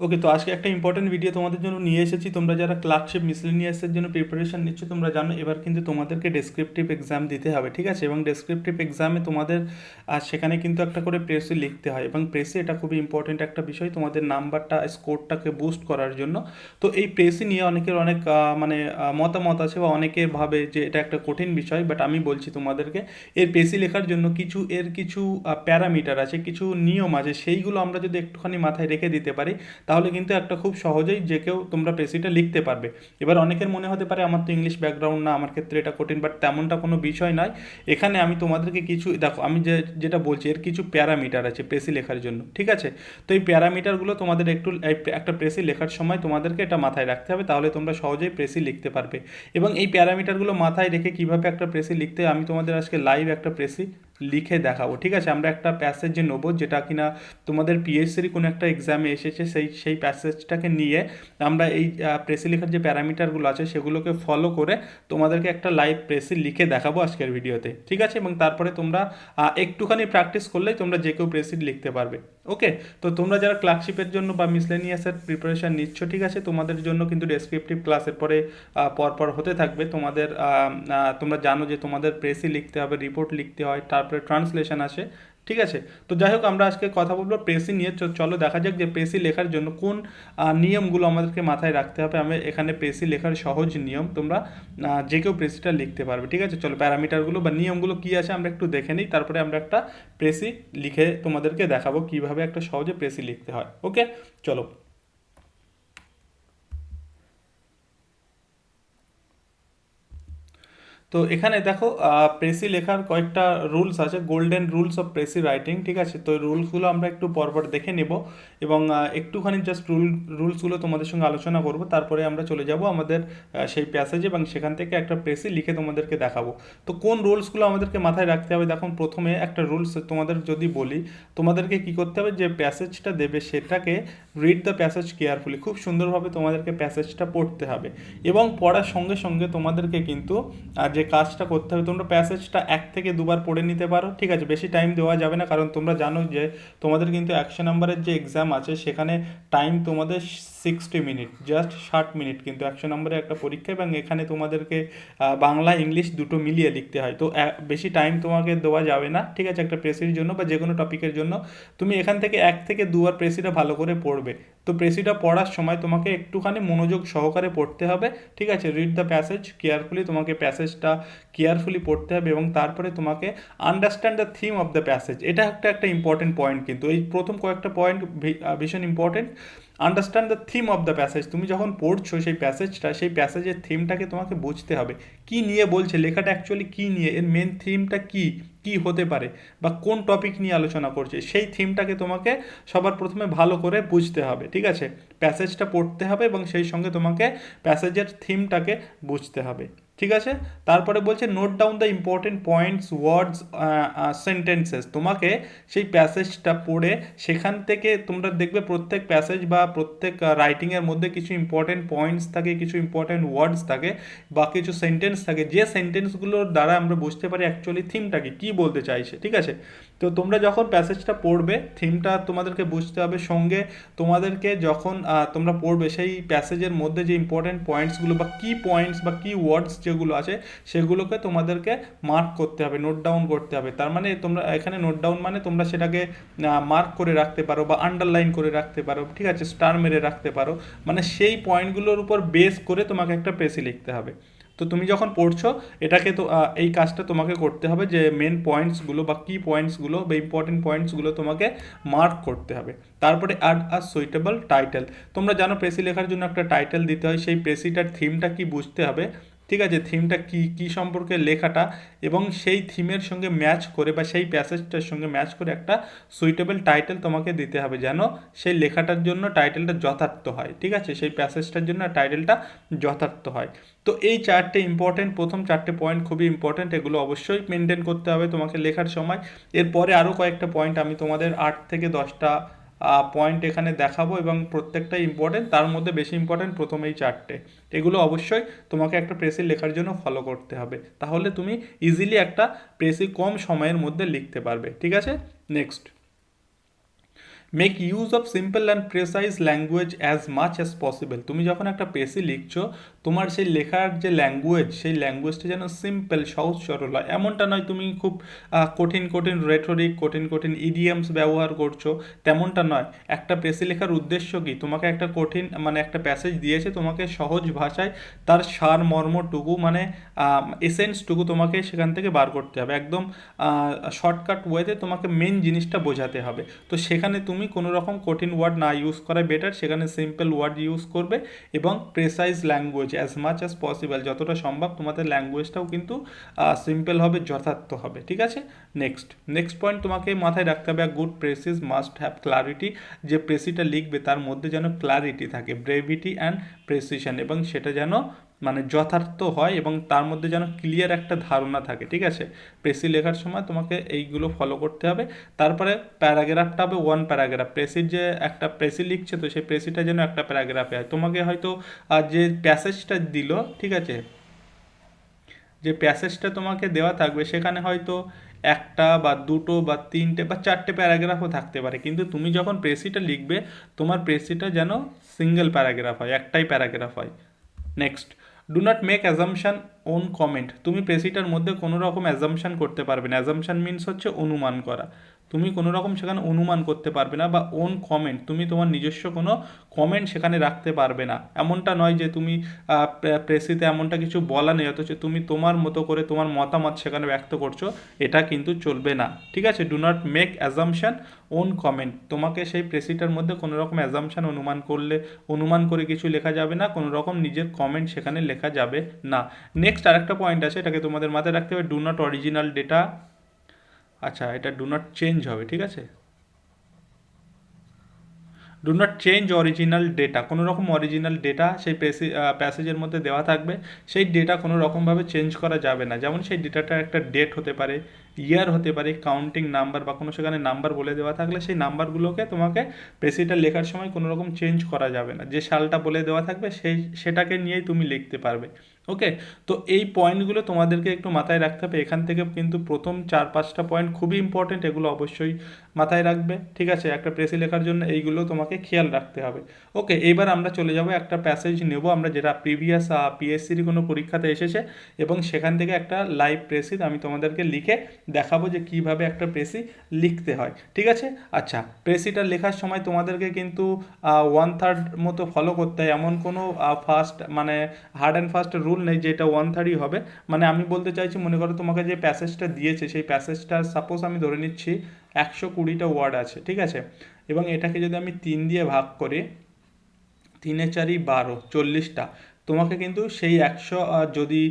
ওকে তো আজকে একটা ইম্পর্টেন্ট ভিডিও তোমাদের জন্য নিয়ে এসেছি। তোমরা যারা ক্লার্কশিপ মিসলিনিয়াসের জন্য প্রিপারেশন নিচ্ছ, তোমরা জানো, এবার কিন্তু তোমাদেরকে ডেসক্রিপটিভ এক্সাম দিতে হবে, ঠিক আছে? এবং ডেসক্রিপটিভ এক্সামে তোমাদের আর সেখানে কিন্তু একটা করে প্রেসে লিখতে হয়। এবং প্রেসে এটা খুবই ইম্পর্টেন্ট একটা বিষয়, তোমাদের নাম্বারটা স্কোরটাকে বুস্ট করার জন্য। তো এই প্রেসে নিয়ে অনেকের অনেক মানে মতামত আছে বা অনেকে ভাবে যে এটা একটা কঠিন বিষয় বাট আমি বলছি তোমাদেরকে, এর প্রেসি লেখার জন্য কিছু, এর কিছু প্যারামিটার আছে, কিছু নিয়ম আছে, সেইগুলো আমরা যদি একটুখানি মাথায় রেখে দিতে পারি তাহলে কিন্তু একটা খুব সহজেই যে কেউ তোমরা প্রেসিটা লিখতে পারবে। এবার অনেকের মনে হতে পারে আমার তো ইংলিশ ব্যাকগ্রাউন্ড না, আমার ক্ষেত্রে এটা কঠিন বাট তেমনটা কোনো বিষয় নয় এখানে আমি তোমাদেরকে কিছু, দেখো, আমি যে, যেটা বলছি, এর কিছু প্যারামিটার আছে প্রেসি লেখার জন্য, ঠিক আছে? তো এই প্যারামিটারগুলো তোমাদের একটু একটা প্রেসি লেখার সময় তোমাদেরকে এটা মাথায় রাখতে হবে, তাহলে তোমরা সহজেই প্রেসি লিখতে পারবে। এবং এই প্যারামিটারগুলো মাথায় রেখে কীভাবে একটা প্রেসি লিখতে আমি তোমাদের আজকে লাইভ একটা প্রেসি লিখে দেখাবো, ঠিক আছে? আমরা একটা প্যাসেজ যে নেব যেটা কিনা তোমাদের পিএসসির কোনো একটা এক্সামে এসেছে, সেই সেই প্যাসেজটাকে নিয়ে আমরা এই প্রেসি লেখার যে প্যারামিটারগুলো আছে সেগুলোকে ফলো করে তোমাদেরকে একটা লাইভ প্রেসি লিখে দেখাবো আজকের ভিডিওতে ঠিক আছে? এবং তারপরে তোমরা একটুখানি প্র্যাকটিস করলেই তোমরা যে কেউ প্রেসিড লিখতে পারবে। ওকে তো তোমরা যারা ক্লার্কশিপের জন্য বা মিসলেনিয়াসের প্রিপারেশান নিচ্ছ, ঠিক আছে? তোমাদের জন্য কিন্তু ডেসক্রিপটিভ ক্লাসের পরে পরপর হতে থাকবে। তোমাদের তোমরা জানো যে তোমাদের প্রেসি লিখতে হবে রিপোর্ট লিখতে হয়, তারপরে ট্রান্সলেশন আসে। ঠিক আছে? তো যাই হোক, আমরা আজকে কথা বলব প্রেসি নিয়ে। চলো দেখা যাক যে প্রেসি লেখার জন্য কোন নিয়মগুলো আমাদেরকে মাথায় রাখতে হবে। আমি এখানে প্রেসি লেখার সহজ নিয়ম। তোমরা যে কেউ প্রেসিটা লিখতে পারবে, ঠিক আছে? চলো প্যারামিটারগুলো বা নিয়মগুলো কি আছে আমরা একটু দেখে নিই। তারপরে আমরা একটা প্রেসি লিখে তোমাদেরকে দেখাবো কীভাবে একটা সহজে প্রেসি লিখতে হয়। ওকে? চলো। তো এখানে দেখো প্রেসি লেখার কয়েকটা রুলস আছে golden rules of precis writing ঠিক আছে? তো রুলসগুলো আমরা একটু পরপর দেখে নেব এবং একটুখানি জাস্ট রুল রুলসগুলো তোমাদের সঙ্গে আলোচনা করব, তারপরে আমরা চলে যাব আমাদের সেই প্যাসেজে এবং সেখান থেকে একটা প্রেসি লিখে তোমাদেরকে দেখাবো। তো কোন রুলসগুলো আমাদেরকে মাথায় রাখতে হবে? দেখুন প্রথমে একটা রুলস তোমাদের যদি বলি, তোমাদেরকে কি করতে হবে? যে প্যাসেজটা দেবে, সেটাকে রিড দ্য প্যাসেজ কেয়ারফুলি খুব সুন্দরভাবে তোমাদেরকে প্যাসেজটা পড়তে হবে। এবং পড়ার সঙ্গে সঙ্গে তোমাদেরকে কিন্তু যে কাজটা করতে হবে, তোমরা প্যাসেজটা এক থেকে দুবার পড়ে নিতে পারো। ঠিক আছে, বেশি টাইম দেওয়া যাবে না, কারণ তোমরা জানো যে তোমাদের কিন্তু একশো নাম্বারের যে এক্সাম আছে, সেখানে টাইম তোমাদের সিক্সটি মিনিট জাস্ট ষাট মিনিট কিন্তু একশো নম্বরের একটা পরীক্ষা এবং এখানে তোমাদেরকে বাংলা, ইংলিশ দুটো মিলিয়ে লিখতে হয়। তো বেশি টাইম তোমাকে দেওয়া যাবে না, ঠিক আছে? একটা প্রেসির জন্য বা যে কোনো টপিকের জন্য। তুমি এখান থেকে এক থেকে দুবার প্রেসিটা ভালো করে পড়বে। তো প্রেসিটা পড়ার সময় তোমাকে একটুখানি মনোযোগ সহকারে পড়তে হবে, ঠিক আছে? রিড দ্য প্যাসেজ কেয়ারফুলি তোমাকে প্যাসেজটা কেয়ারফুলি পড়তে হবে এবং তারপরে তোমাকে understand the theme of the passage এটা একটা একটা ইম্পর্টেন্ট পয়েন্ট কিন্তু। এই প্রথম কয়েকটা পয়েন্ট ভীষণ important understand the theme of the passage তুমি যখন পড়ছো সেই প্যাসেজটা সেই প্যাসেজের থিমটাকে তোমাকে বুঝতে হবে। কি নিয়ে বলছে? লেখাটা অ্যাকচুয়ালি কি নিয়ে? এর মেন থিমটা কি? কি হতে পারে? বা কোন টপিক নিয়ে আলোচনা করছে? সেই থিমটাকে তোমাকে সবার প্রথমে ভালো করে বুঝতে হবে, ঠিক আছে? প্যাসেজটা পড়তে হবে এবং সেই সঙ্গে তোমাকে প্যাসেজের থিমটাকে বুঝতে হবে। ঠিক আছে? তারপরে বলছে note down the important points words sentences তোমাকে সেই প্যাসেজটা পড়ে সেখান থেকে তোমরা দেখবে প্রত্যেক প্যাসেজ বা প্রত্যেক রাইটিংয়ের মধ্যে কিছু ইম্পর্টেন্ট পয়েন্টস থাকে, কিছু ইম্পর্টেন্ট ওয়ার্ডস থাকে বা কিছু সেন্টেন্স থাকে। যে সেন্টেন্সগুলোর দ্বারা আমরা বুঝতে পারি অ্যাকচুয়ালি থিমটাকে কী বলতে চাইছে, ঠিক আছে? তো তোমরা যখন প্যাসেজটা পড়বে থিমটা তোমাদেরকে বুঝতে হবে। সঙ্গে তোমাদেরকে যখন তোমরা পড়বে সেই প্যাসেজের মধ্যে যে ইম্পর্টেন্ট পয়েন্টসগুলো বা কী পয়েন্টস বা কী ওয়ার্ডস যেগুলো আছে, সেগুলোকে তোমাদেরকে মার্ক করতে হবে নোট ডাউন করতে হবে। তার মানে তোমরা, এখানে নোট ডাউন মানে তোমরা সেটাকে মার্ক করে রাখতে পারো বা আন্ডারলাইন করে রাখতে পারো, ঠিক আছে? স্টার মেরে রাখতে পারো। মানে সেই পয়েন্টগুলোর উপর বেস করে তোমাকে একটা প্রেসি লিখতে হবে। তো তুমি যখন পড়ছো, এটাকে তো এই কাজটা তোমাকে করতে হবে যে মেন পয়েন্টসগুলো বা কি পয়েন্টসগুলো বা ইম্পর্টেন্ট পয়েন্টসগুলো তোমাকে মার্ক করতে হবে। তারপরে অ্যাড আ সুইটেবল টাইটেল তোমরা জানো প্রেসি লেখার জন্য একটা টাইটেল দিতে হয়, সেই প্রেসিটার থিমটা কি বুঝতে হবে? ঠিক আছে থিমটা কি কি সম্পর্কে লেখাটা এবং সেই থিমের সঙ্গে ম্যাচ করে বা সেই প্যাসেজটার সঙ্গে ম্যাচ করে একটা সুইটেবল টাইটেল তোমাকে দিতে হবে যেন সেই লেখাটার জন্য টাইটেলটা যথার্থ হয়, ঠিক আছে? সেই প্যাসেজটার জন্য টাইটেলটা যথার্থ হয়। তো এই চারটে ইম্পর্টেন্ট প্রথম চারটে পয়েন্ট খুবই ইম্পর্টেন্ট এগুলো অবশ্যই মেনটেন করতে হবে তোমাকে লেখার সময়। এরপরে আরও কয়েকটা পয়েন্ট আমি তোমাদের আট থেকে দশটা পয়েন্ট এখানে দেখাবো এবং প্রত্যেকটাই ইম্পর্টেন্ট তার মধ্যে বেশি ইম্পর্টেন্ট প্রথম এই চারটে। এগুলো অবশ্যই তোমাকে একটা প্রেসি লেখার জন্য ফলো করতে হবে। তাহলে তুমি ইজিলি একটা প্রেসি কম সময়ের মধ্যে লিখতে পারবে। ঠিক আছে? Next make use of simple and precise language as much as possible তুমি যখন একটা পেসি লিখছো, তোমার সেই লেখার যে ল্যাঙ্গুয়েজ সেই ল্যাঙ্গুয়েজটা যেন সিম্পল সহজ, সরল হয়। এমনটা নয় তুমি খুব কঠিন কঠিন রেটরিক কঠিন কঠিন ইডিয়ামস ব্যবহার করছ, তেমনটা নয়। একটা পেসি লেখার উদ্দেশ্য কি? তোমাকে একটা কঠিন মানে একটা প্যাসেজ দিয়েছে তোমাকে সহজ ভাষায়, তার সার মর্মটুকু মানে এসেন্সটুকু তোমাকে সেখান থেকে বার করতে হবে। একদম শর্টকাট ওয়েতে তোমাকে মেন জিনিসটা বোঝাতে হবে। তো সেখানে তুমি কোনো রকম কঠিন ওয়ার্ড না ইউজ করা বেটার সেখানে সিম্পল ওয়ার্ড ইউজ করবে এবং precise language as much as possible যতটা সম্ভব তোমাদের ল্যাঙ্গুয়েজটাও কিন্তু সিম্পল হবে, যথার্থ হবে। ঠিক আছে? নেক্সট নেক্সট পয়েন্ট তোমাকে মাথায় রাখতে হবে good precis must have clarity যে প্রেসিটা লিখবে তার মধ্যে যেন ক্লারিটি থাকে ব্রেভিটি অ্যান্ড প্রেসিশন এবং সেটা যেন মানে যথার্থ হয় এবং তার মধ্যে যেন ক্লিয়ার একটা ধারণা থাকে, ঠিক আছে? প্রেসি লেখার সময় তোমাকে এইগুলো ফলো করতে হবে। তারপরে প্যারাগ্রাফটা হবে ওয়ান প্যারাগ্রাফ প্রেসির যে একটা প্রেসি লিখছে তো সেই প্রেসিটা যেন একটা প্যারাগ্রাফে হয়। তোমাকে হয়তো যে প্যাসেজটা দিল, ঠিক আছে? যে প্যাসেজটা তোমাকে দেওয়া থাকবে, সেখানে হয়তো একটা বা দুটো বা তিনটে বা চারটে প্যারাগ্রাফও থাকতে পারে। কিন্তু তুমি যখন প্রেসিটা লিখবে, তোমার প্রেসিটা যেন সিঙ্গেল প্যারাগ্রাফ হয়, একটাই প্যারাগ্রাফ হয়। Next do not make assumption own comment তুমি প্রেসিটার মধ্যে কোনো রকম অ্যাজামশন করতে পারবে না। অ্যাজামশান মিনস হচ্ছে অনুমান করা। তুমি কোনো রকম সেখানে অনুমান করতে পারবে না বা ওন কমেন্ট তুমি তোমার নিজস্ব কোনো কমেন্ট সেখানে রাখতে পারবে না। এমনটা নয় যে তুমি প্রেসিতে এমনটা কিছু বলা নেই, অথচ তুমি তোমার মতো করে তোমার মতামত সেখানে ব্যক্ত করছ, এটা কিন্তু চলবে না। ঠিক আছে? Do not make assumption own comment তোমাকে সেই প্রেসিটার মধ্যে কোনো রকম অ্যাজামশান অনুমান করলে, অনুমান করে কিছু লেখা যাবে না, কোনো রকম নিজের কমেন্ট সেখানে লেখা যাবে না। নেক্সট আরেকটা পয়েন্ট আছে, এটাকে তোমাদের মাথায় রাখতে হবে ডু নট অরিজিনাল ডেটা আচ্ছা এটা ডু নট চেঞ্জ হবে, ঠিক আছে? Do not change original data কোনো রকম অরিজিনাল ডেটা সেই প্যাসেজের মধ্যে দেওয়া থাকবে, সেই ডেটা কোনো রকমভাবে চেঞ্জ করা যাবে না। যেমন সেই ডেটাটা একটা ডেট হতে পারে ইয়ার হতে পারে কাউন্টিং নাম্বার বা কোনো সেখানে নাম্বার বলে দেওয়া থাকলে সেই নাম্বারগুলোকে তোমাকে প্রেসিটা লেখার সময় কোনো রকম চেঞ্জ করা যাবে না। যে সালটা বলে দেওয়া থাকবে, সেই, সেটাকে নিয়েই তুমি লিখতে পারবে। ওকে তো এই পয়েন্টগুলো তোমাদেরকে একটু মাথায় রাখতে হবে। এখান থেকে কিন্তু প্রথম চার, পাঁচটা পয়েন্ট খুবই ইম্পর্টেন্ট এগুলো অবশ্যই মাথায় রাখবে। ঠিক আছে? একটা প্রেসি লেখার জন্য এইগুলো তোমাকে খেয়াল রাখতে হবে। ওকে এবার আমরা চলে যাব, একটা প্যাসেজ নেব আমরা যেটা প্রিভিয়াস পিএসসির কোনো পরীক্ষাতে এসেছে এবং সেখান থেকে একটা লাইভ প্রেসি আমি তোমাদেরকে লিখে দেখাবো যে কীভাবে একটা প্রেসি লিখতে হয়। ঠিক আছে? আচ্ছা প্রেসিটা লেখার সময় তোমাদেরকে কিন্তু ওয়ান থার্ড মতো ফলো করতে হয়। এমন কোনো ফার্স্ট মানে হার্ড অ্যান্ড ফার্স্ট রুল নেই যে এটা ওয়ান থার্ডই হবে। মানে আমি বলতে চাইছি, মনে করো তোমাকে যে প্যাসেজটা দিয়েছে, সেই প্যাসেজটা সাপোজ আমি ধরে নিচ্ছি একশো কুড়িটা ওয়ার্ড আছে, ঠিক আছে? এবং এটাকে যদি আমি তিন দিয়ে ভাগ করি, তিনে চারি বারো, চল্লিশটা, তোমাকে কিন্তু সেই একশো যদি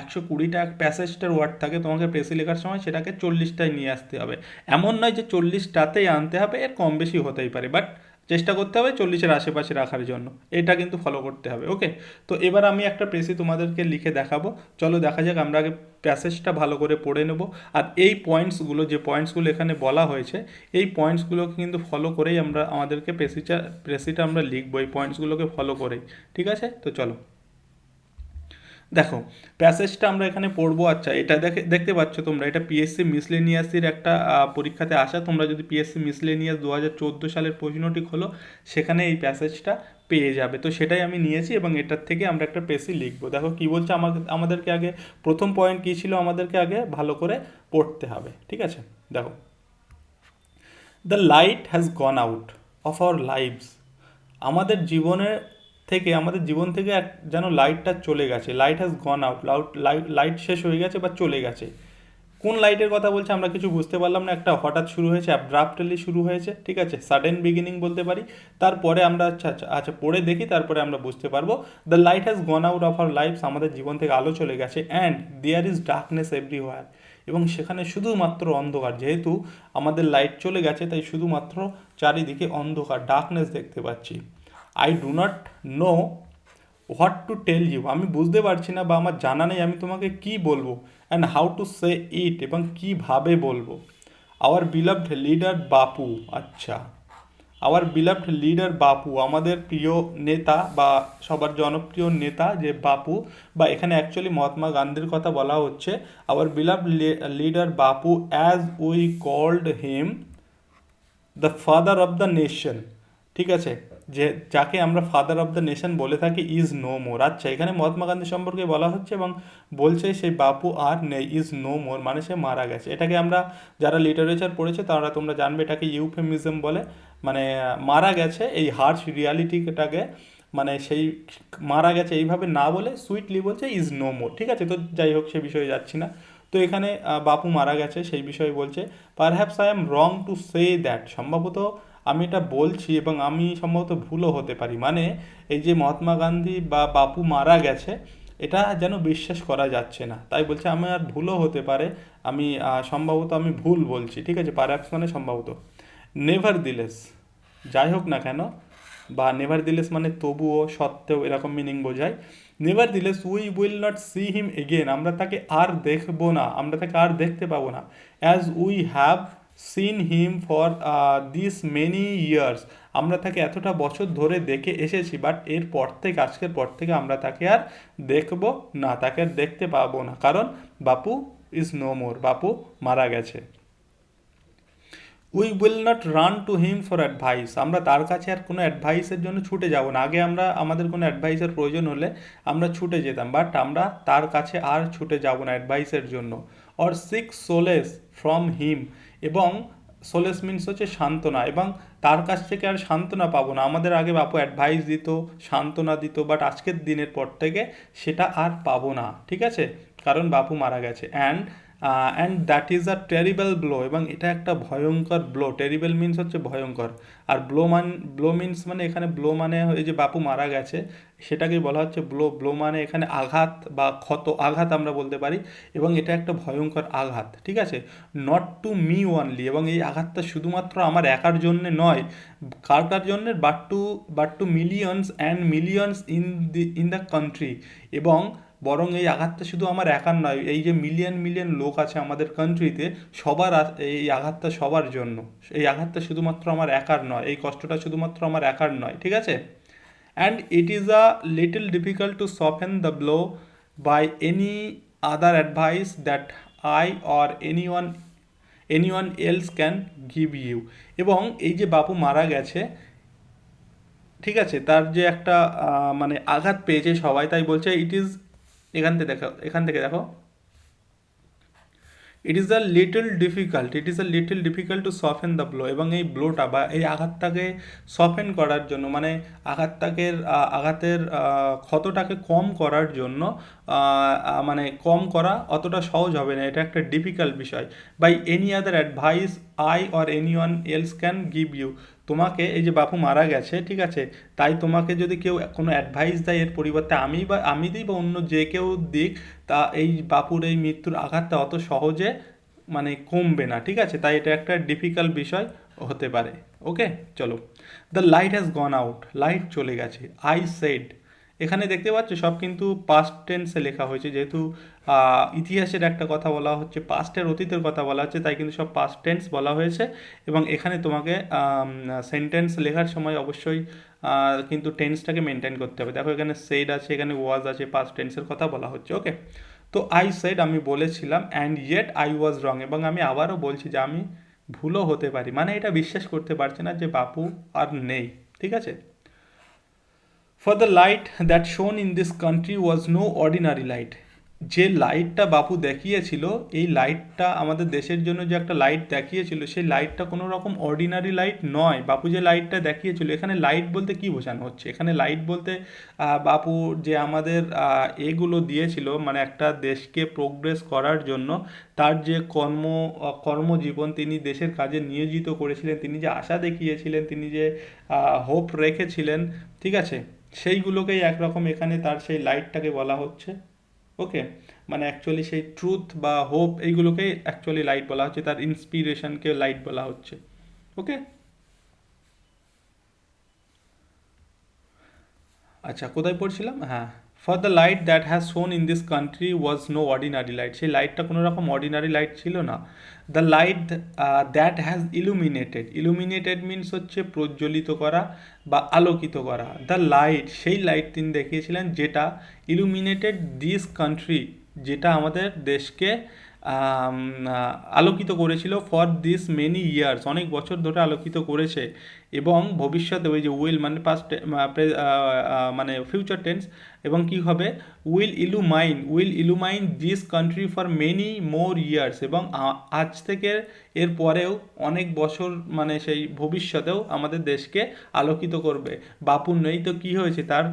একশো কুড়িটা প্যাসেজটার ওয়ার্ড থাকে, তোমাকে প্রেসি লেখার সময় সেটাকে চল্লিশটায় নিয়ে আসতে হবে। এমন নয় যে চল্লিশটাতেই আনতে হবে, এর কম বেশি হতেই পারে। বাট চেষ্টা করতে হবে চল্লিশের আশেপাশে রাখার জন্য। এটা কিন্তু ফলো করতে হবে ওকে তো এবার আমি একটা প্রেসি তোমাদেরকে লিখে দেখাবো। চলো দেখা যাক, আমরা আগে প্যাসেজটা ভালো করে পড়ে নেব। আর এই পয়েন্টসগুলো যে পয়েন্টসগুলো এখানে বলা হয়েছে, এই পয়েন্টসগুলোকে কিন্তু ফলো করেই আমরা আমাদেরকে প্রেসিটা প্রেসিটা আমরা লিখব, এই পয়েন্টসগুলোকে ফলো করেই, ঠিক আছে? তো চলো। দেখো প্যাসেজটা আমরা এখানে পড়ব আচ্ছা এটা দেখে, দেখতে পাচ্ছ তোমরা, এটা পিএসসি মিসলেনিয়াসের একটা পরীক্ষাতে আসা। তোমরা যদি পিএসসি মিসলেনিয়াস দু হাজার চোদ্দ সালের প্রশ্নটি খোলো সেখানে এই প্যাসেজটা পেয়ে যাবে। তো সেটাই আমি নিয়েছি এবং এটার থেকে আমরা একটা পেসি লিখব। দেখো, কি বলছে আমাকে, আমাদেরকে আগে, প্রথম পয়েন্ট কী ছিল আমাদেরকে আগে? ভালো করে পড়তে হবে, ঠিক আছে? দেখো। The light has gone out of our lives আমাদের জীবনের থেকে, আমাদের জীবন থেকে এক যেন লাইটটা চলে গেছে। লাইট হ্যাজ গন আউট লাউট লাইট লাইট শেষ হয়ে গেছে বা চলে গেছে। কোন লাইটের কথা বলছে আমরা কিছু বুঝতে পারলাম না। একটা হঠাৎ শুরু হয়েছে অ্যাব্রাপ্টলি শুরু হয়েছে, ঠিক আছে? সাডেন বিগিনিং বলতে পারি। তারপরে আমরা আচ্ছা আচ্ছা আচ্ছা পড়ে দেখি, তারপরে আমরা বুঝতে পারব। The light has gone out of our life's আমাদের জীবন থেকে আলো চলে গেছে and there is darkness everywhere এবং সেখানে শুধুমাত্র অন্ধকার। যেহেতু আমাদের লাইট চলে গেছে, তাই শুধুমাত্র চারিদিকে অন্ধকার ডার্কনেস দেখতে পাচ্ছি। I do not know what to tell you আমি বুঝতে পারছি না বা আমার জানা নেই, আমি তোমাকে কি বলব? And how to say it এবং কীভাবে বলব? আওয়ার বিলাভড লিডার বাপু আচ্ছা। আওয়ার বিলাভড লিডার বাপু আমাদের প্রিয় নেতা বা সবার জনপ্রিয় নেতা যে বাপু বা এখানে অ্যাকচুয়ালি মহাত্মা গান্ধীর কথা বলা হচ্ছে our beloved leader Bapu as we called him the father of the nation ঠিক আছে? যে, যাকে আমরা ফাদার অফ দ্য নেশন বলে থাকি ইজ নো মোর আচ্ছা এখানে মহাত্মা গান্ধী সম্পর্কে বলা হচ্ছে এবং বলছে সেই বাপু আর নেই ইজ নো মোর মানে সে মারা গেছে। এটাকে আমরা যারা লিটারেচার পড়েছে, তারা তোমরা জানবে, এটাকে ইউফেমিজম বলে। মানে মারা গেছে, এই হার্শ রিয়ালিটিটাকে মানে সেই মারা গেছে এইভাবে না বলে সুইটলি বলছে ইজ নো মোর ঠিক আছে, তো যাই হোক, সে বিষয়ে যাচ্ছি না। তো এখানে বাপু মারা গেছে, সেই বিষয়ে বলছে perhaps I am wrong to say that সম্ভবত আমি এটা বলছি এবং আমি সম্ভবত ভুলও হতে পারি। মানে এই যে মহাত্মা গান্ধী বা বাপু মারা গেছে, এটা যেন বিশ্বাস করা যাচ্ছে না। তাই বলছে, আমি আর ভুলও হতে পারে। আমি সম্ভবত আমি ভুল বলছি। ঠিক আছে পারহ্যাপস মানে সম্ভবত। নেভার দিলেস যাই হোক না কেন, বা নেভার দিলেস মানে তবুও সত্ত্বেও এরকম মিনিং বোঝায়। Nevertheless we will not see him again আমরা তাকে আর দেখব না। আমরা তাকে আর দেখতে পাবো না। As we have seen him for this many years আমরা তাকে এতটা বছর ধরে দেখে এসেছি বাট এর পর থেকে, আজকের পর থেকে আমরা তাকে আর দেখব না, তাকে দেখতে পাবো না। কারণ বাপু ইজ নো মোর বাপু মারা গেছে। We will not run to him for advice আমরা তার কাছে আর কোনো অ্যাডভাইসের জন্য ছুটে যাব না। আগে আমরা, আমাদের কোনো অ্যাডভাইসের প্রয়োজন হলে আমরা ছুটে যেতাম বাট আমরা তার কাছে আর ছুটে যাব না অ্যাডভাইসের জন্য। Or seek solace from him এবং সোলেস মিনস হচ্ছে সান্ত্বনা এবং তার কাছ থেকে আর সান্ত্বনা পাবো না। আমাদের আগে বাপু অ্যাডভাইস দিত, সান্ত্বনা দিত বাট আজকের দিনের পর থেকে সেটা আর পাবো না, ঠিক আছে? কারণ বাপু মারা গেছে। And and that is a terrible blow এবং এটা একটা ভয়ঙ্কর ব্লো টেরিবেল মিনস হচ্ছে ভয়ঙ্কর। আর ব্লো মান ব্লো মিনস মানে এখানে ব্লো মানে এই যে বাপু মারা গেছে, সেটাকেই বলা হচ্ছে ব্লো ব্লো মানে এখানে আঘাত বা ক্ষত, আঘাত আমরা বলতে পারি, এবং এটা একটা ভয়ঙ্কর আঘাত, ঠিক আছে? নট টু মি ওয়ানলি এবং এই আঘাতটা শুধুমাত্র আমার একার জন্যে নয়, কার কার জন্যে? But to but to millions and millions in the in the country এবং বরং এই আঘাতটা শুধু আমার একার নয়, এই যে মিলিয়ন মিলিয়ন লোক আছে আমাদের কান্ট্রিতে সবার এই আঘাতটা সবার জন্য। এই আঘাতটা শুধুমাত্র আমার একার নয়, এই কষ্টটা শুধুমাত্র আমার একার নয়, ঠিক আছে? And it is a little difficult to soften the blow by any other advice that I or anyone anyone else can give you এবং এই যে বাপু মারা গেছে, ঠিক আছে? তার যে একটা মানে আঘাত পেয়েছে সবাই, তাই বলছে ইট ইজ এখান থেকে দেখো, এখান থেকে দেখো। It is a little difficult it is a little difficult to soften the blow এবং এই ব্লোটা বা এই আঘাতটাকে সফেন করার জন্য মানে আঘাতটাকে আঘাতের ক্ষতটাকে কম করার জন্য মানে কম করা অতটা সহজ হবে না। এটা একটা ডিফিকাল্ট বিষয়। By any other advice I or anyone else can give you তোমাকে এই যে বাপু মারা গেছে, ঠিক আছে? তাই তোমাকে যদি কেউ কোনো অ্যাডভাইস দেয়, এর পরিবর্তে আমি বা, আমি দিই বা অন্য যে কেউ দিক, তা এই বাপুর এই মৃত্যুর আঘাতটা অত সহজে মানে কমবে না, ঠিক আছে? তাই এটা একটা ডিফিকাল্ট বিষয় হতে পারে। ওকে চলো। The light has gone out light চলে গেছে। আই সেড এখানে দেখতে পাচ্ছ, সব কিন্তু পাস্ট টেন্সে লেখা হয়েছে। যেহেতু ইতিহাসের একটা কথা বলা হচ্ছে পাস্টের অতীতের কথা বলা হচ্ছে, তাই কিন্তু সব পাস্ট টেন্স বলা হয়েছে। এবং এখানে তোমাকে সেন্টেন্স লেখার সময় অবশ্যই কিন্তু টেন্সটাকে মেনটেন করতে হবে। দেখো এখানে সেড আছে, এখানে ওয়াজ আছে পাস্ট টেন্সের কথা বলা হচ্ছে ওকে তো আই সেড আমি বলেছিলাম and yet I was wrong এবং আমি আবারও বলছি যে আমি ভুলও হতে পারি। মানে এটা বিশ্বাস করতে পারছে না যে বাপু আর নেই, ঠিক আছে? For the light that shone in this country was no ordinary light যে লাইটটা বাপু দেখিয়েছিল, এই লাইটটা আমাদের দেশের জন্য যে একটা লাইট দেখিয়েছিল, সেই লাইটটা কোনো রকম অর্ডিনারি লাইট নয়। বাপু যে লাইটটা দেখিয়েছিল, এখানে লাইট বলতে কি বোঝানো হচ্ছে? এখানে লাইট বলতে বাপু যে আমাদের এগুলো দিয়েছিল মানে একটা দেশকে প্রোগ্রেস করার জন্য, তার যে কর্ম কর্মজীবন তিনি দেশের কাজে নিয়োজিত করেছিলেন, তিনি যে আশা দেখিয়েছিলেন, তিনি যে হোপ রেখেছিলেন, ঠিক আছে? সেইগুলোকেই একরকম এখানে তার সেই লাইটটাকে বলা হচ্ছে। ওকে মানে অ্যাকচুয়ালি সেই ট্রুথ বা হোপ এইগুলোকেই অ্যাকচুয়ালি লাইট বলা হচ্ছে, তার ইন্সপিরেশনকে লাইট বলা হচ্ছে। ওকে আচ্ছা কোথায় পড়ছিলাম? হ্যাঁ। For the light that has shone in this country was no ordinary light সেই লাইটটা কোনো রকম অর্ডিনারি লাইট ছিল না। The light that has illuminated illuminated means হচ্ছে প্রজ্বলিত করা। বা আলোকিত করা। দ্য লাইট সেই লাইট তিনি দেখিয়েছিলেন যেটা ইলুমিনেটেড দিস কান্ট্রি যেটা আমাদের দেশকে আলোকিত করেছিল ফর দিস মেনি ইয়ার্স অনেক বছর ধরে আলোকিত করেছে। এবং ভবিষ্যতে ওই যে উইল মানে পাস্ট মানে ফিউচার টেন্স এবং কি হবে? Will illumine will illumine this country for many more years এবং আজ থেকে এর পরেও অনেক বছর মানে সেই ভবিষ্যতেও আমাদের দেশকে আলোকিত করবে। বাপুর নেই তো কী হয়েছে? তার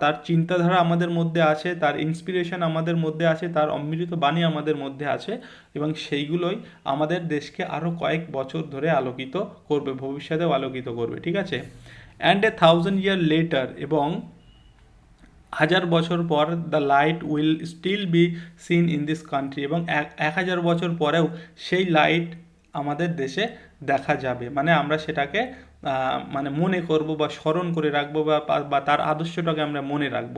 তার চিন্তাধারা আমাদের মধ্যে আছে, তার ইন্সপিরেশন আমাদের মধ্যে আছে, তার অমৃত বাণী আমাদের মধ্যে আছে। এবং সেইগুলোই আমাদের দেশকে আরও কয়েক বছর ধরে আলোকিত করবে, ভবিষ্যতেও আলোকিত করবে, ঠিক আছে? And a thousand year later এবং হাজার বছর পর the light will still be seen in this country এবং এক হাজার বছর পরেও সেই লাইট আমাদের দেশে দেখা যাবে। মানে আমরা সেটাকে মানে মনে করব বা স্মরণ করে রাখব বা বা তার আদর্শটাকে আমরা মনে রাখব।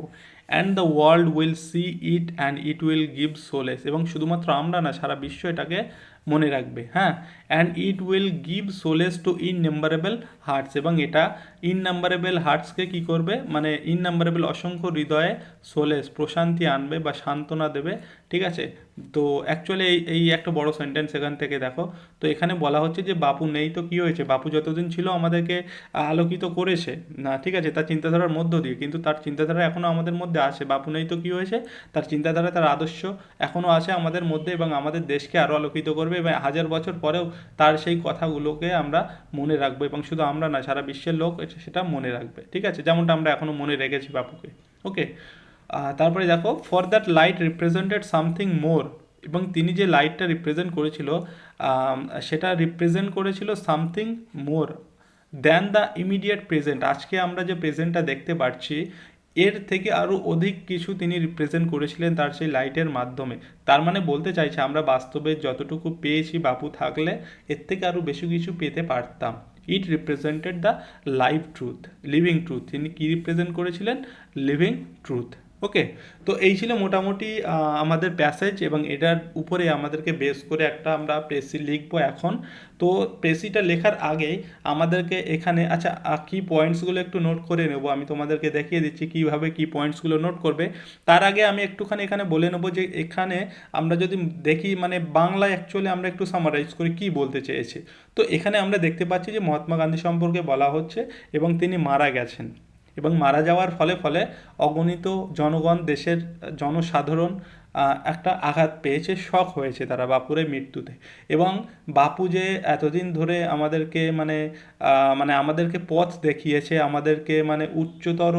And the world will see it and it will give solace এবং শুধুমাত্র আমরা না, সারা বিশ্ব এটাকে মনে রাখবে হ্যাঁ? And it will give solace to innumerable hearts এবং এটা ইন নাম্বারেবল হার্টসকে কী করবে? মানে ইন নাম্বারেবল অসংখ্য হৃদয়ে সোলেস, প্রশান্তি আনবে বা সান্ত্বনা দেবে, ঠিক আছে? তো অ্যাকচুয়ালি এই এই একটা বড় সেন্টেন্স এখান থেকে দেখো। তো এখানে বলা হচ্ছে যে বাপু নেই তো কী হয়েছে? বাপু যতদিন ছিল আমাদেরকে আলোকিত করেছে, না, ঠিক আছে? তার চিন্তাধারার মধ্য দিয়ে, কিন্তু তার চিন্তাধারা এখনও আমাদের মধ্যে আছে। বাপু নেই তো কী হয়েছে? তার চিন্তাধারা, তার আদর্শ এখনও আছে আমাদের মধ্যে এবং আমাদের দেশকে আরও আলোকিত করবে এবং হাজার বছর পরেও তার সেই কথাগুলোকে আমরা মনে রাখব এবং শুধু আমরা না, সারা বিশ্বের লোক সেটা মনে রাখবে, ঠিক আছে? যেমনটা আমরা এখনও মনে রেখেছি বাপুকে ওকে তারপরে দেখো for that light represented something more এবং তিনি যে লাইটটা রিপ্রেজেন্ট করেছিল সেটা রিপ্রেজেন্ট করেছিল something more than the immediate present আজকে আমরা যে প্রেজেন্টটা দেখতে পাচ্ছি এর থেকে আরও অধিক কিছু তিনি রিপ্রেজেন্ট করেছিলেন তার সেই লাইটের মাধ্যমে। তার মানে বলতে চাইছে, আমরা বাস্তবে যতটুকু পেয়েছি বাপু থাকলে, এর থেকে আরও বেশি কিছু পেতে পারতাম। It represented the live truth living truth তিনি কী রিপ্রেজেন্ট করেছিলেন? লিভিং ট্রুথ ওকে তো এই ছিল মোটামুটি আমাদের প্যাসেজ এবং এটার উপরে আমাদেরকে বেস করে একটা আমরা প্রেসি লিখব এখন। তো প্রেসিটা লেখার আগেই আমাদেরকে এখানে আচ্ছা কি পয়েন্টসগুলো একটু নোট করে নেব? আমি তোমাদেরকে দেখিয়ে দিচ্ছি কীভাবে কি পয়েন্টসগুলো নোট করবে। তার আগে আমি একটুখানি এখানে বলে নেব যে এখানে আমরা যদি দেখি মানে বাংলায় অ্যাকচুয়ালি আমরা একটু সামারাইজ করি কি বলতে চেয়েছে। তো এখানে আমরা দেখতে পাচ্ছি যে মহাত্মা গান্ধী সম্পর্কে বলা হচ্ছে এবং তিনি মারা গেছেন। এবং মারা যাওয়ার ফলে ফলে অগণিত জনগণ দেশের জনসাধারণ একটা আঘাত পেয়েছে শখ হয়েছে তারা বাপুরের মৃত্যুতে। এবং বাপু যে এতদিন ধরে আমাদেরকে মানে মানে আমাদেরকে পথ দেখিয়েছে, আমাদেরকে মানে উচ্চতর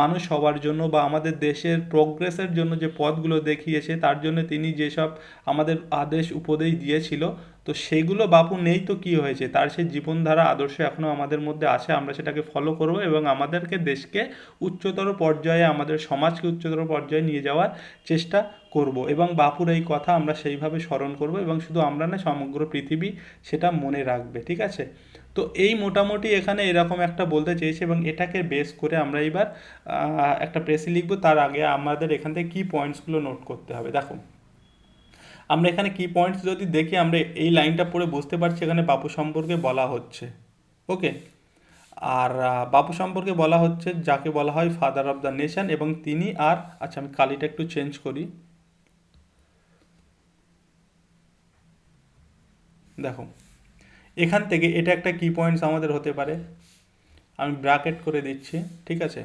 মানুষ হওয়ার জন্য বা আমাদের দেশের প্রোগ্রেসের জন্য যে পথগুলো দেখিয়েছে, তার জন্য তিনি যেসব আমাদের আদেশ, উপদেশ দিয়েছিল তো সেগুলো বাপু নেই তো কি হয়েছে? তার সেই জীবনধারা আদর্শ এখনও আমাদের মধ্যে আছে, আমরা সেটাকে ফলো করব এবং আমাদেরকে দেশকে উচ্চতর পর্যায়ে, আমাদের সমাজকে উচ্চতর পর্যায়ে নিয়ে যাওয়ার চেষ্টা করব এবং বাপুর এই কথা আমরা সেইভাবে স্মরণ করব এবং শুধু আমরা না সমগ্র পৃথিবী সেটা মনে রাখবে, ঠিক আছে? তো এই মোটামুটি এখানে এরকম একটা বলতে চেয়েছি এবং এটাকে বেস করে আমরা এবার একটা প্রেসি লিখব, তার আগে আমাদের এখান থেকে কী পয়েন্টসগুলো নোট করতে হবে দেখো আমরা এখানে কি পয়েন্টস যদি দেখি, আমরা এই লাইনটা পড়ে বুঝতে পারছি এখানে বাপু সম্পর্কে বলা হচ্ছে। ওকে আর বাপু সম্পর্কে বলা হচ্ছে যাকে বলা হয় ফাদার অফ দ্য নেশন এবং তিনি আর আচ্ছা আমি কালিটা একটু চেঞ্জ করি। দেখো, এখান থেকে এটা একটা কি পয়েন্টস আমাদের হতে পারে। আমি ব্র্যাকেট করে দিচ্ছি, ঠিক আছে?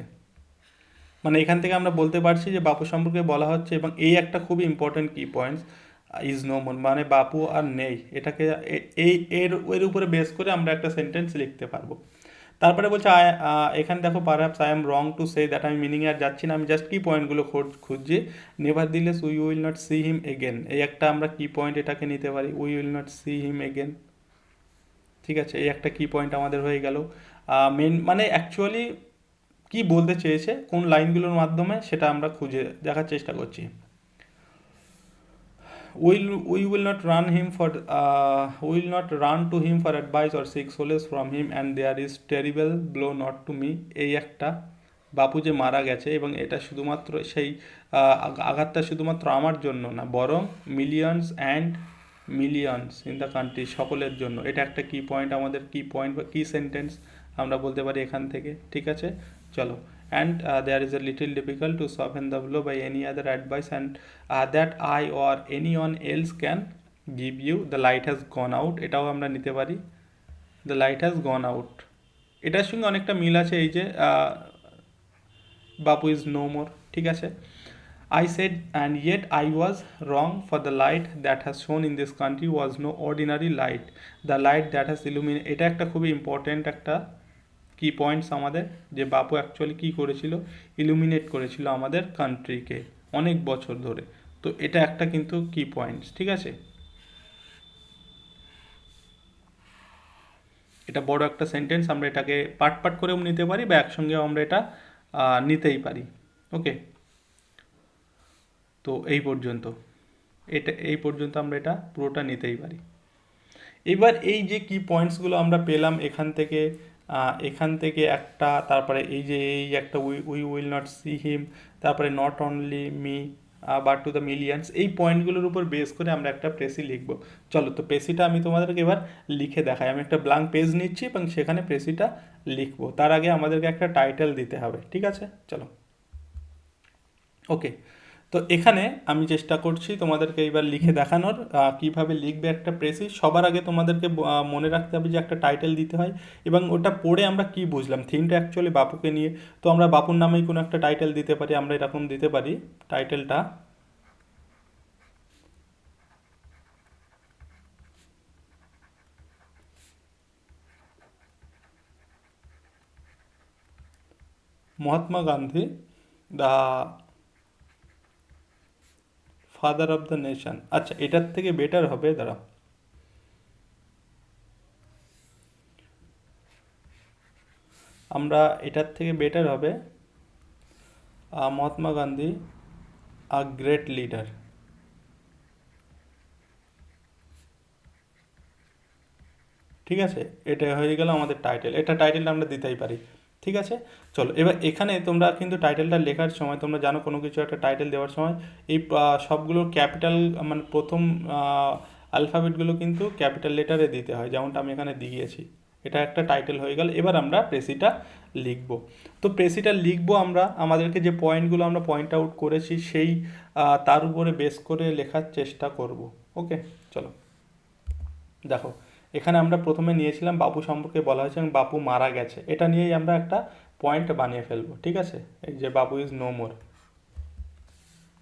মানে এখান থেকে আমরা বলতে পারছি যে বাপু সম্পর্কে বলা হচ্ছে এবং এই একটা খুবই ইম্পর্টেন্ট কি পয়েন্টস ইজ নো মোর মানে বাপু আর নেই। এটাকে এই, এর এর উপরে বেস করে আমরা একটা সেন্টেন্স লিখতে পারব। তারপরে বলছে আই এখানে দেখো perhaps I am wrong to say that আমি মিনিং আর যাচ্ছি না, আমি জাস্ট কি পয়েন্টগুলো খোঁজ, খুঁজছি। Nevertheless we will not see him again এই একটা আমরা কি পয়েন্ট এটাকে নিতে পারি we will not see him again ঠিক আছে, এই একটা কি পয়েন্ট আমাদের হয়ে গেল। মেন মানে অ্যাকচুয়ালি কি বলতে চেয়েছে, কোন লাইনগুলোর মাধ্যমে সেটা আমরা খুঁজে দেখার চেষ্টা করছি। Will we will not run him for will not run to him for advice or seek solace from him and there is terrible blow not to me এই একটা বাপু যে মারা গেছে, এবং এটা শুধুমাত্র সেই আঘাতটা শুধুমাত্র আমার জন্য না, বরং millions and millions in the country সকলের জন্য। এটা একটা কি পয়েন্ট আমাদের কি পয়েন্ট বা কি সেন্টেন্স আমরা বলতে পারি এখান থেকে, ঠিক আছে? চলো। And uh, there is a little difficult to soften the blow by any other advice and uh, that I or anyone else can give you the light has gone out এটাও আমরা নিতে পারি the light has gone out এটার সঙ্গে অনেকটা মিল আছে এই যে বাপু ইজ নো মোর ঠিক আছে I said, and yet I was wrong, for the light that has shone in this country was no ordinary light. The light that has illuminated এটা একটা খুবই ইম্পর্ট্যান্ট একটা কি পয়েন্টস আমাদের, যে বাপু অ্যাকচুয়ালি কি করেছিল? ইলুমিনেট করেছিল আমাদের কান্ট্রিকে অনেক বছর ধরে। তো এটা একটা কিন্তু কি পয়েন্টস ঠিক আছে? এটা বড় একটা সেন্টেন্স আমরা এটাকে পার্ট পার্ট করেও নিতে পারি বা একসঙ্গেও আমরা এটা নিতেই পারি। ওকে তো এই পর্যন্ত। এটা, এই পর্যন্ত আমরা এটা পুরোটা নিতেই পারি। এবার এই যে কি পয়েন্টসগুলো আমরা পেলাম এখান থেকে এখান থেকে একটা, তারপরে এই যে এই একটা we we will not see him তারপরে not only me but to the millions এই পয়েন্টগুলোর উপর বেস করে আমরা একটা প্রেসি লিখব। চলো তো প্রেসিটা আমি তোমাদেরকে এবার লিখে দেখাই। আমি একটা ব্ল্যাঙ্ক পেজ নিচ্ছি এবং সেখানে প্রেসিটা লিখব। তার আগে আমাদেরকে একটা টাইটেল দিতে হবে, ঠিক আছে? চলো। ওকে তো এখানে আমি চেষ্টা করছি তোমাদেরকে এইবার লিখে দেখানোর কীভাবে লিখবে একটা প্রেসি সবার আগে তোমাদেরকে মনে রাখতে হবে যে একটা টাইটেল দিতে হয় এবং ওটা পড়ে আমরা কি বুঝলাম? থিমটা অ্যাকচুয়ালি বাপুকে নিয়ে। তো আমরা বাপুর নামেই কোনো একটা টাইটেল দিতে পারি, আমরা এরকম দিতে পারি টাইটেলটা Mahatma Gandhi, the father of the nation আচ্ছা এটার থেকে বেটার হবে দাঁড়া আমরা এটার থেকে বেটার হবে Mahatma Gandhi, a great leader ঠিক আছে? এটা হয়ে গেল আমাদের টাইটেল এটা টাইটেলটা আমরা দিতেই পারি। ঠিক আছে? চলো, এবার এখানে তোমরা কিন্তু টাইটেলটা লেখার সময়, তোমরা জানো কোনো কিছু একটা টাইটেল দেওয়ার সময়, এই সবগুলো ক্যাপিটাল মানে প্রথম আলফাবেটগুলো কিন্তু ক্যাপিটাল লেটারে দিতে হয়, যেমনটা আমি এখানে দিয়েছি। এটা একটা টাইটেল হয়ে গেল, এবার আমরা প্রেসিটা লিখব। তো প্রেসিটা লিখব আমরা, আমাদেরকে যে পয়েন্টগুলো আমরা পয়েন্ট আউট করেছি, সেই তার উপরে বেস করে লেখার চেষ্টা করব ওকে চলো, দেখো এখানে আমরা প্রথমে নিয়েছিলাম বাপু সম্পর্কে বলা হয়েছে এবং বাপু মারা গেছে। এটা নিয়েই আমরা একটা পয়েন্ট বানিয়ে ফেলব, ঠিক আছে? এই যে বাপু ইজ নো মোর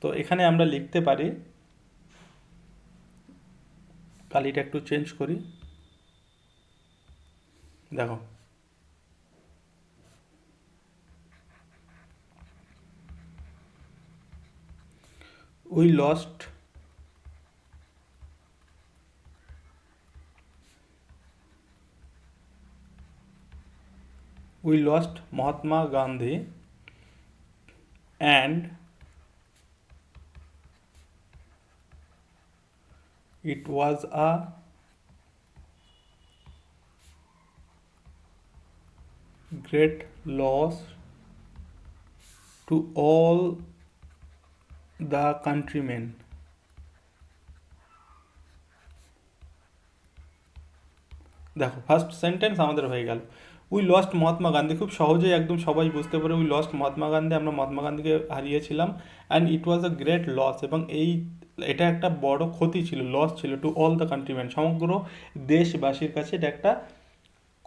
তো এখানে আমরা লিখতে পারি কালিটা একটু চেঞ্জ করি। দেখো। We lost we lost Mahatma Gandhi and it was a great loss to all the countrymen. দেখো ফার্স্ট সেন্টেন্স আমাদের হয়ে গেল উই লস্ট মহাত্মা গান্ধী খুব সহজেই একদম সবাই বুঝতে পারে উই লস্ট মহাত্মা গান্ধী আমরা মহাত্মা গান্ধীকে হারিয়েছিলাম। And it was a great loss এবং এই, এটা একটা বড় ক্ষতি ছিল লস ছিল টু অল দ্য কান্ট্রিম্যান সমগ্র দেশবাসীর কাছে এটা একটা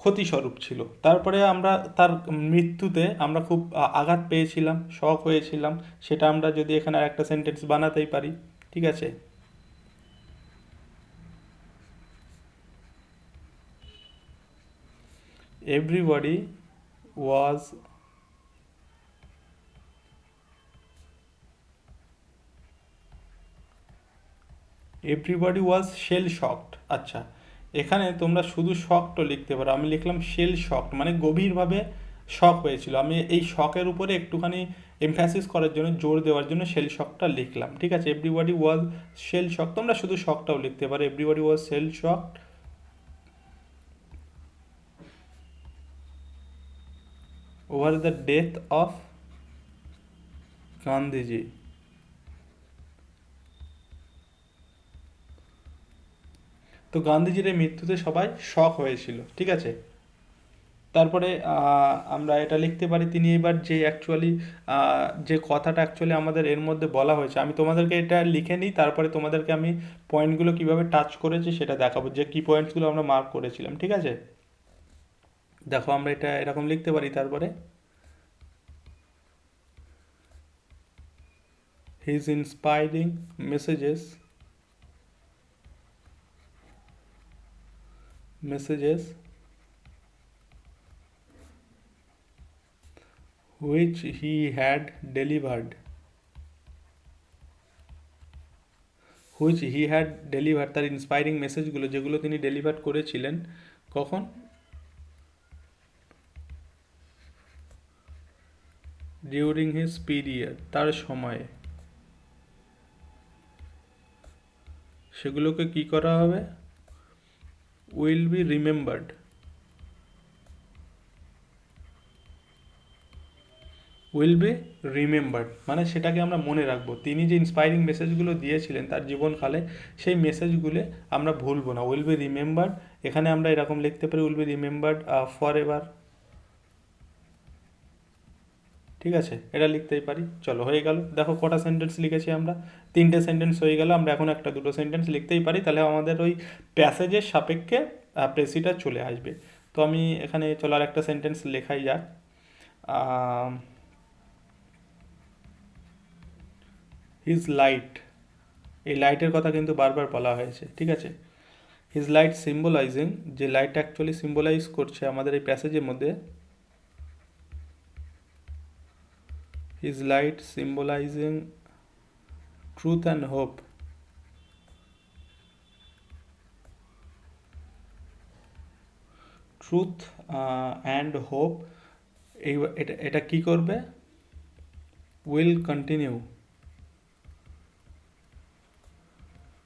ক্ষতিস্বরূপ ছিল। তারপরে আমরা তার মৃত্যুতে আমরা খুব আঘাত পেয়েছিলাম শখ হয়েছিলাম। সেটা আমরা যদি এখানে একটা সেন্টেন্স বানাতেই পারি, ঠিক আছে? Everybody was everybody was shell shocked আচ্ছা এখানে তোমরা শুধু শকড লিখতে পারো। আমি লিখলাম শেল শকড মানে গভীরভাবে শক হয়েছিল। আমি এই শকের উপরে একটুখানি এমফ্যাসিস করার জন্য, জোর দেওয়ার জন্য শেল শকটা লিখলাম, ঠিক আছে? এভরিবডি ওয়াজ শেল শক তোমরা শুধু শকটাও লিখতে পারো। Everybody was shell shocked over the death of Gandhiji তো গান্ধীজির এই মৃত্যুতে সবাই শক হয়েছিল, ঠিক আছে? তারপরে আমরা এটা লিখতে পারি, তিনি এবার যে অ্যাকচুয়ালি যে কথাটা অ্যাকচুয়ালি আমাদের এর মধ্যে বলা হয়েছে, আমি তোমাদেরকে এটা লিখে নিই, তারপরে তোমাদেরকে আমি পয়েন্টগুলো কীভাবে টাচ করেছি সেটা দেখাবো, যে কি পয়েন্টসগুলো আমরা মার্ক করেছিলাম, ঠিক আছে? দেখো আমরা এটা এরকম লিখতে পারি তারপরে his inspiring messages messages which he had delivered which he had delivered তার ইন্সপায়ারিং মেসেজগুলো যেগুলো তিনি ডেলিভার করেছিলেন কখন ডিউরিং হিজ পিরিয়ড তার সময়ে। সেগুলোকে কি করা হবে? Will be remembered. Will be remembered মানে সেটাকে আমরা মনে রাখব। তিনি যে ইন্সপায়ারিং মেসেজগুলো দিয়েছিলেন তার জীবনকালে, সেই মেসেজগুলো আমরা ভুলবো না। উইল বি রিমেম্বার্ড, এখানে আমরা এরকম লিখতে পারি, will be remembered forever ঠিক আছে? এটা লিখতেই পারি। চলো, হয়ে গেল। দেখো কটা সেন্টেন্স লিখেছি আমরা। তিনটে সেন্টেন্স হয়ে গেল, আমরা এখন একটা দুটো সেন্টেন্স লিখতেই পারি। তাহলে আমাদের ওই প্যাসেজের সাপেক্ষে প্রেসিটা চলে আসবে। তো আমি এখানে চলো আর একটা সেন্টেন্স লেখাই যাক। হিজ লাইট এই লাইটের কথা কিন্তু বারবার বলা হয়েছে, ঠিক আছে? হিজ লাইট সিম্বলাইজিং যে লাইট অ্যাকচুয়ালি সিম্বলাইজ করছে আমাদের এই প্যাসেজের মধ্যে his light symbolizing truth and hope. Truth and hope এই এটা এটা কী করবে? উইল কন্টিনিউ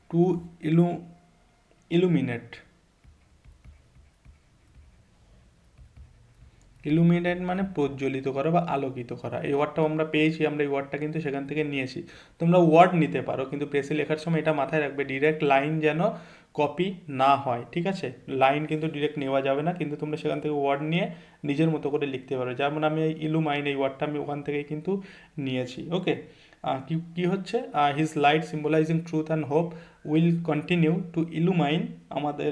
টু ইলু ইলুমিনেট ইলুমিনেট মানে প্রজ্বলিত করা বা আলোকিত করা। এই ওয়ার্ডটাও আমরা পেয়েছি, আমরা এই ওয়ার্ডটা কিন্তু সেখান থেকে নিয়েছি। তোমরা ওয়ার্ড নিতে পারো, কিন্তু প্রেসে লেখার সময় এটা মাথায় রাখবে ডিরেক্ট লাইন যেন কপি না হয়, ঠিক আছে? লাইন কিন্তু ডিরেক্ট নেওয়া যাবে না, কিন্তু তোমরা সেখান থেকে ওয়ার্ড নিয়ে নিজের মতো করে লিখতে পারো। যেমন আমি এই ইলুমাইন এই ওয়ার্ডটা আমি ওখান থেকেই কিন্তু নিয়েছি ওকে কি কি হচ্ছে? His light symbolizing truth and hope will continue to illumine আমাদের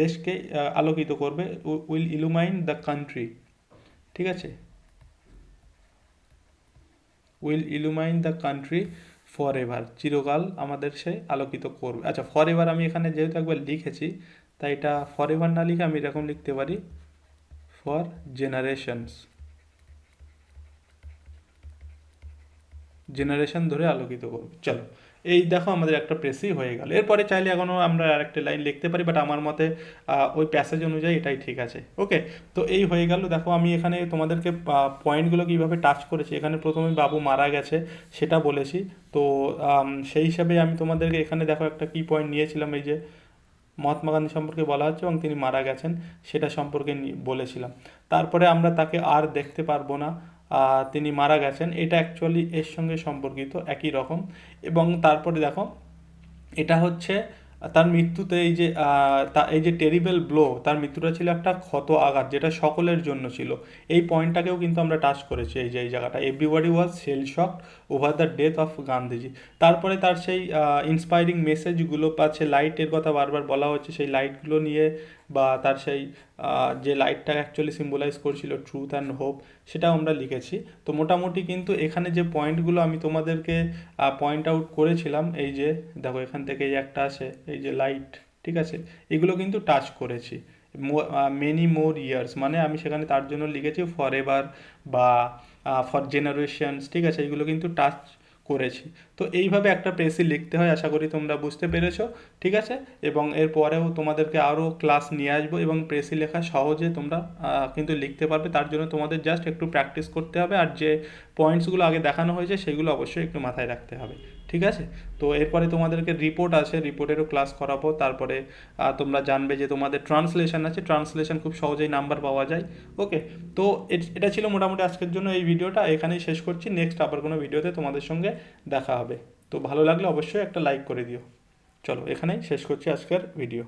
দেশকে আলোকিত করবে উইল ইলুমাইন দ্য কান্ট্রি ঠিক আছে? Will illumine the country forever চিরকাল আমাদের সে আলোকিত করবে। আচ্ছা ফর এভার আমি এখানে যেহেতু একবার লিখেছি, তাই এটা ফর এভার না লিখে আমি এরকম লিখতে পারি। ফর জেনারেশনস জেনারেশন ধরে আলোকিত করবে। চলো, এই দেখো আমাদের একটা প্রেসই হয়ে গেল। এরপরে চাইলে এখনও আমরা আরেকটা লাইন লিখতে পারি বাট আমার মতে ওই প্যাসেজ অনুযায়ী এটাই ঠিক আছে। ওকে তো এই হয়ে গেল। দেখো, আমি এখানে তোমাদেরকে পয়েন্টগুলো কীভাবে টাচ করেছি। এখানে প্রথমে বাবু মারা গেছে, সেটা বলেছি। তো সেই হিসাবে আমি তোমাদেরকে এখানে দেখো একটা কি পয়েন্ট নিয়েছিলাম, এই যে মহাত্মা গান্ধী সম্পর্কে বলা হচ্ছে এবং তিনি মারা গেছেন, সেটা সম্পর্কে বলেছিলাম। তারপরে আমরা তাকে আর দেখতে পারব না। তিনি মারা গেছেন। এটা অ্যাকচুয়ালি এর সঙ্গে সম্পর্কিত, একই রকম। এবং তারপরে দেখো, এটা হচ্ছে, তার মৃত্যুতে এই যে এই যে টেরিবেল ব্লো তার মৃত্যুটা ছিল একটা ক্ষত আঘাত, যেটা সকলের জন্য ছিল। এই পয়েন্টটাকেও কিন্তু আমরা টাচ করেছি এই যে, এই জায়গাটা। Everybody was shell shock over the death of Gandhiji তারপরে তার সেই ইন্সপায়ারিং মেসেজগুলো পাচ্ছে লাইটের কথা বারবার বলা হচ্ছে, সেই লাইটগুলো নিয়ে বা তার সেই যে লাইটটা অ্যাকচুয়ালি সিম্বলাইজ করছিল ট্রুথ অ্যান্ড হোপ সেটাও আমরা লিখেছি। তো মোটামুটি কিন্তু এখানে যে পয়েন্টগুলো আমি তোমাদেরকে পয়েন্ট আউট করেছিলাম, এই যে দেখো এখান থেকে এই একটা আছে এই যে লাইট ঠিক আছে? এগুলো কিন্তু টাচ করেছি। মেনি মোর ইয়ার্স মানে আমি সেখানে তার জন্য লিখেছি ফর এভার বা ফর জেনারেশনস ঠিক আছে? এগুলো কিন্তু টাচ করেছি। তো এইভাবে একটা প্রেসি লিখতে হয়, আশা করি তোমরা বুঝতে পেরেছ, ঠিক আছে? এবং এরপরেও তোমাদেরকে আরও ক্লাস নিয়ে আসব এবং প্রেসি লেখা সহজে তোমরা কিন্তু লিখতে পারবে। তার জন্য তোমাদের জাস্ট একটু প্র্যাকটিস করতে হবে। আর যে পয়েন্টসগুলো আগে দেখানো হয়েছে, সেগুলো অবশ্যই একটু মাথায় রাখতে হবে। ঠিক আছে? তো এরপরে তোমাদেরকে রিপোর্ট আছে রিপোর্টেরও ক্লাস করাবো, তারপরে তোমরা জানবে যে তোমাদের ট্রান্সলেশন আছে ট্রান্সলেশন খুব সহজেই নাম্বার পাওয়া যায় ওকে তো এটা ছিল মোটামুটি আজকের জন্য এই ভিডিওটা, এখানেই শেষ করছি নেক্সট আবার কোনো ভিডিওতে তোমাদের সঙ্গে দেখা হবে। তো ভালো লাগলে অবশ্যই একটা লাইক করে দিও। চলো, এখানেই শেষ করছি আজকের ভিডিও